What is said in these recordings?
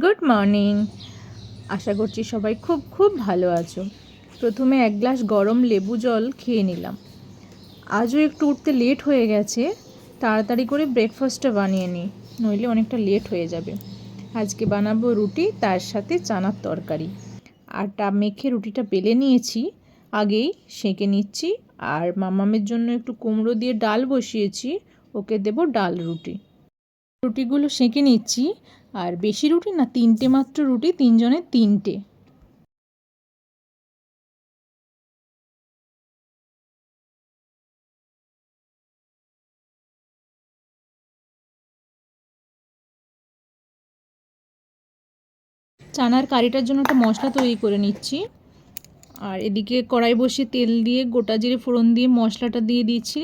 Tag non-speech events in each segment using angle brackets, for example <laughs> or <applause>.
Good morning আশা করছি সবাই খুব খুব ভালো আছো। প্রথমে এক গ্লাস গরম লেবু জল খেয়ে নিলাম। আজও একটু উঠতে লেট হয়ে গেছে। তাড়াতাড়ি করে ব্রেকফাস্টটা বানিয়ে নিই, নইলে অনেকটা লেট হয়ে যাবে। আজকে বানাবো রুটি, তার সাথে চানার তরকারি। আটা মেখে রুটিটা বেলে নিয়েছি। আগেই সেঁকে নিচ্ছি। আর মামামের জন্য একটু কুমড়ো দিয়ে ডাল বসিয়েছি। ওকে দেবো ডাল রুটি। রুটিগুলো সেঁকে নিচ্ছি, আর বেশি রুটি না, তিনটে মাত্র রুটি তিনজনের তিনটে। চানার কারিটার জন্য একটা মশলা তৈরি করে নিচ্ছি। আর এদিকে কড়াই বসিয়ে তেল দিয়ে গোটা জিরে ফোড়ন দিয়ে মশলাটা দিয়ে দিচ্ছি।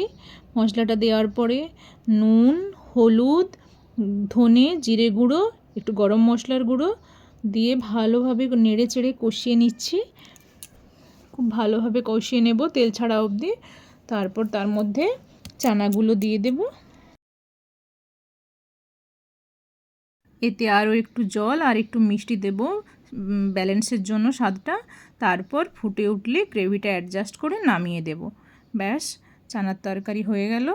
মশলাটা দেওয়ার পরে নুন, হলুদ ধনে, জিরে গুঁড়ো, একটু গরম মশলার গুঁড়ো দিয়ে ভালোভাবে নেড়ে চেড়ে কষিয়ে নিচ্ছি। খুব ভালোভাবে কষিয়ে নেব তেল ছাড়া অবধি। তারপর তার মধ্যে চানাগুলো দিয়ে দেব। এতে আরও একটু জল আর একটু মিষ্টি দেব ব্যালেন্সের জন্য স্বাদটা। তারপর ফুটে উঠলে গ্রেভিটা অ্যাডজাস্ট করে নামিয়ে দেব। ব্যাস, চানার তরকারি হয়ে গেল।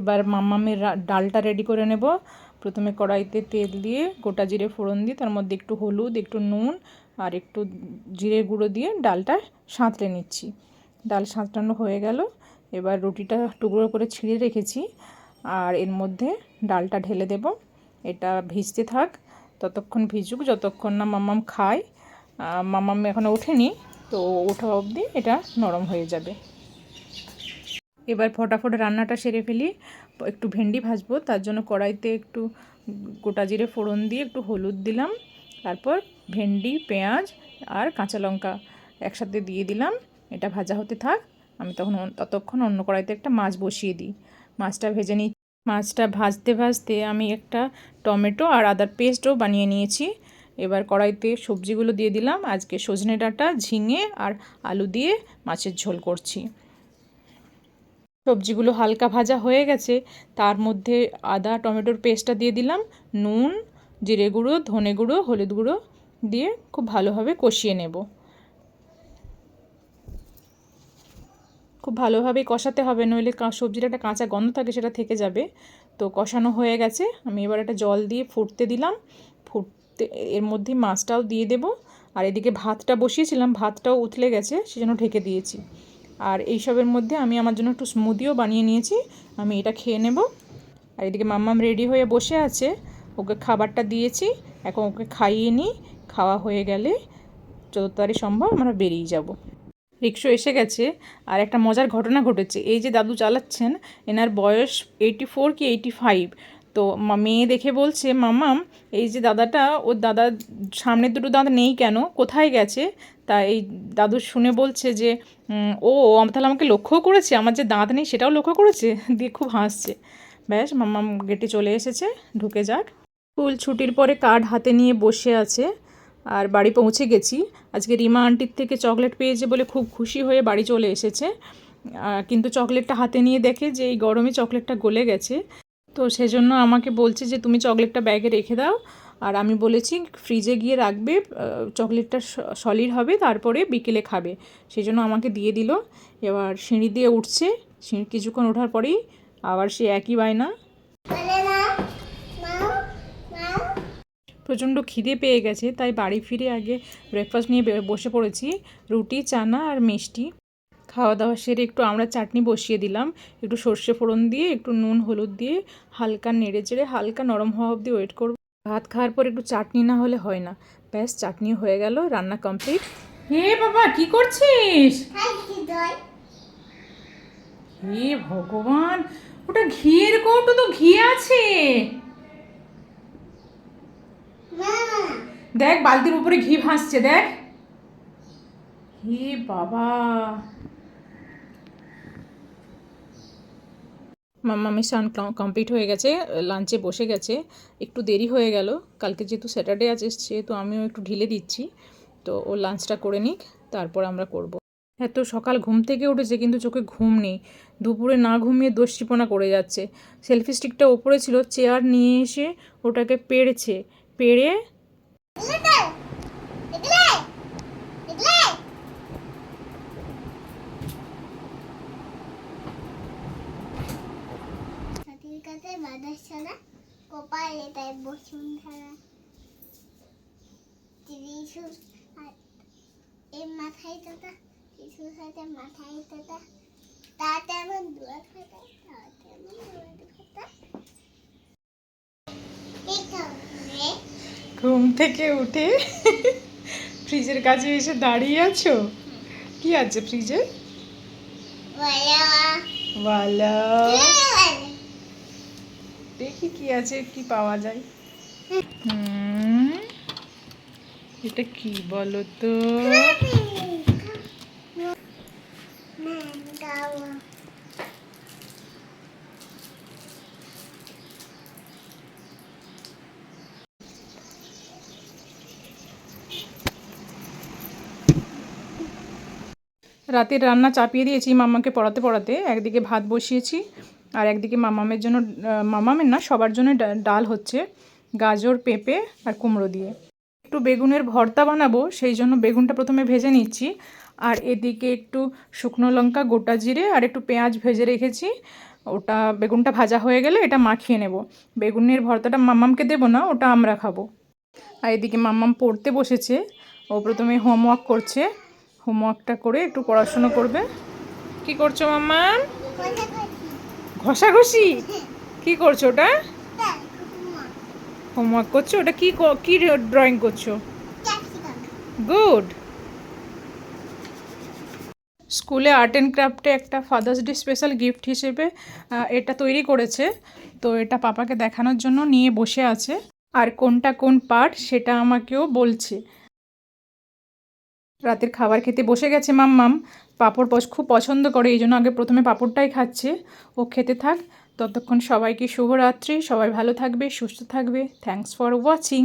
এবার মামামের ডালটা রেডি করে নেব। প্রথমে কড়াইতে তেল দিয়ে গোটা জিরে ফোড়ন দিয়ে, তার মধ্যে একটু হলুদ, একটু নুন আর একটু জিরে গুঁড়ো দিয়ে ডালটা সাঁতলে নিচ্ছি। ডাল সাঁতলানো হয়ে গেল। এবার রুটিটা টুকরো করে ছিঁড়ে রেখেছি আর এর মধ্যে ডালটা ঢেলে দেব। এটা ভিজতে থাক, ততক্ষণ ভিজুক, যতক্ষণ না মামাম খায়। মামাম এখনও ওঠেনি, তো ওঠা অবধি এটা নরম হয়ে যাবে। এবার ফটাফট রান্নাটা সেরে ফেলি। একটু ভেন্ডি ভাজবো, তার জন্য কড়াইতে একটু গোটা জিরে ফোড়ন দিয়ে একটু হলুদ দিলাম। তারপর ভেন্ডি, পেঁয়াজ আর কাঁচা লঙ্কা একসাথে দিয়ে দিলাম। এটা ভাজা হতে থাক, আমি তখন ততক্ষণ অন্য কড়াইতে একটা মাছ বসিয়ে দিই। মাছটা ভেজে নিই। মাছটা ভাজতে ভাজতে আমি একটা টমেটো আর আদার পেস্টও বানিয়ে নিয়েছি। এবার কড়াইতে সবজিগুলো দিয়ে দিলাম। আজকে সজনে ডাঁটা, ঝিঙে আর আলু দিয়ে মাছের ঝোল করছি। সবজিগুলো হালকা ভাজা হয়ে গেছে। তার মধ্যে আদা, টমেটোর পেস্টটা দিয়ে দিলাম, নুন, জিরে গুঁড়ো, ধনে গুঁড়ো, হলুদ গুঁড়ো দিয়ে খুব ভালোভাবে কষিয়ে নেব। খুব ভালোভাবে কষাতে হবে, নইলে সবজিটা একটা কাঁচা গন্ধ থাকে সেটা থেকে যাবে। তো কষানো হয়ে গেছে। আমি এবার একটা জল দিয়ে ফুটতে দিলাম। ফুটতে এর মধ্যে মাছটাও দিয়ে দেব। আর এদিকে ভাতটা বসিয়েছিলাম, ভাতটাও উতলে গেছে, সেজন্য ঢেকে দিয়েছি। আর এইসবের মধ্যে আমি আমার জন্য একটু স্মুদিও বানিয়ে নিয়েছি। আমি এটা খেয়ে নেব। আর এদিকে মাম্মাম রেডি হয়ে বসে আছে। ওকে খাবারটা দিয়েছি। এখন ওকে খাইয়ে নিই। খাওয়া হয়ে গেলে যত তাড়াতাড়ি সম্ভব আমরা বেরিয়ে যাব। রিক্সো এসে গেছে। আর একটা মজার ঘটনা ঘটেছে। এই যে দাদু চালাচ্ছেন, এনার বয়স এইটি ফোর কি এইটি ফাইভ তো মেয়ে দেখে বলছে মামাম এই যে দাদাটা, ওর দাদা সামনের দুটো দাঁত নেই কেন? কোথায় গেছে? তা এই দাদু শুনে বলছে যে ও তাহলে আমাকে লক্ষ্য করেছে? আমার যে দাঁত নেই সেটাও লক্ষ্য করেছে? <laughs> দিয়ে খুব হাসছে। ব্যাস মামাম গেটে চলে এসেছে, ঢুকে যাক। স্কুল ছুটির পরে কার্ড হাতে নিয়ে বসে আছে আর বাড়ি পৌঁছে গেছি। আজকে রিমা আন্টির থেকে চকলেট পেয়েছে বলে খুব খুশি হয়ে বাড়ি চলে এসেছে। কিন্তু চকলেটটা হাতে নিয়ে দেখে যে এই গরমে চকলেটটা গলে গেছে। তো সেজন্য আমাকে বলছে যে, তুমি চকলেটটা ব্যাগে রেখে দাও। আর আমি বলেছি, ফ্রিজে গিয়ে রাখবে চকলেটটা সলিড হবে, তারপরে বিকেলে খাবে। সেই জন্য আমাকে দিয়ে দিল। এবার সিঁড়ি দিয়ে উঠছে। সিঁড়ি কিছুক্ষণ ওঠার পরেই আবার সে একই বায়না। প্রচণ্ড খিদে পেয়ে গেছে, তাই বাড়ি ফিরে আগে ব্রেকফাস্ট নিয়ে বসে পড়েছি। রুটি, চানা আর মিষ্টি। খাওয়া দাওয়া সেরে একটু আমরা চাটনি বসিয়ে দিলাম। একটু সর্ষে ফোড়ন দিয়ে, একটু নুন, হলুদ দিয়ে হালকা নেড়ে চেড়ে হালকা নরম হওয়া অবধি ওয়েট করব। ভাত খাওয়ার পর একটু চাটনি না হলে হয় না। ব্যাস চাটনি হয়ে গেল, রান্না কমপ্লিট হে বাবা, কি করছিস? হে ভগবান, ওটা ঘিয়ের কৌটো তো ঘি আছে। দেখ, বালতির উপরে ঘি ভাসছে, দেখ। হে বাবা। মাম্মামি স্নান কমপ্লিট হয়ে গেছে লাঞ্চে বসে গেছে, একটু দেরি হয়ে গেল, কালকে যেহেতু স্যাটারডে আছে, সেহেতু আমিও একটু ঢিলে দিচ্ছি, তো ও লাঞ্চটা করে নিক, তারপর আমরা করব। এত সকাল ঘুম থেকে উঠেছে, কিন্তু চোখে ঘুম নেই, দুপুরে না ঘুমিয়ে দস্যিপনা করে যাচ্ছে। সেলফি স্টিকটা ওপরে ছিল চেয়ার নিয়ে এসে ওটাকে পেড়েছে, পেড়ে বাদাস ছাড়া কপালে তাই বসুন্ধরা। ত্রিশু এই মাথায় তোটা ত্রিশুর সাথে মাথায় তাতে। আমার দুয়ার খাতা তাতে আমার দুয়ার ঘুম থেকে উঠে ফ্রিজের কাছে এসে দাঁড়িয়ে আছো? কি আছে ফ্রিজে? ভালো দেখি কি আছে, কি পাওয়া যায়। এটা কি বলো তো রাতের রান্না চাপিয়ে দিয়েছি মামাকে পড়াতে পড়াতে। একদিকে ভাত বসিয়েছি আর একদিকে মামামের জন্য মামামের না, সবার জন্য ডাল হচ্ছে গাজর, পেঁপে আর কুমড়ো দিয়ে। একটু বেগুনের ভর্তা বানাবো, সেই জন্য বেগুনটা প্রথমে ভেজে নিচ্ছি। আর এদিকে একটু শুকনো লঙ্কা, গোটা জিরে আর একটু পেঁয়াজ ভেজে রেখেছি। ওটা, বেগুনটা ভাজা হয়ে গেলে এটা মাখিয়ে নেব। বেগুনের ভর্তাটা মাম্মামকে দেবো না, ওটা আমরা খাব। আর এদিকে মাম্মাম পড়তে বসেছে, ও প্রথমে হোমওয়ার্ক করছে। হোমওয়ার্কটা করে একটু পড়াশুনো করবে। কি করছ মাম্মাম ঘষাঘষি? কি করছ ওটা? হোমওয়ার্ক করছ? ওটা কি ক- ড্রয়িং করছ? গুড। স্কুলে আর্ট অ্যান্ড ক্রাফটে একটা ফাদার্স ডে স্পেশাল গিফট হিসেবে এটা তৈরি করেছে। তো এটা পাপাকে দেখানোর জন্য নিয়ে বসে আছে। আর কোনটা কোন পার্ট, সেটা আমাকেও বলছে। রাতের খাবার খেতে বসে গেছে মাম্মাম পাঁপড় খুব পছন্দ করে, এই জন্য আগে প্রথমে পাঁপড়টাই খাচ্ছে। ও খেতে থাক। ততক্ষণ সবাইকে শুভরাত্রি। সবাই ভালো থাকবে, সুস্থ থাকবে। Thanks for watching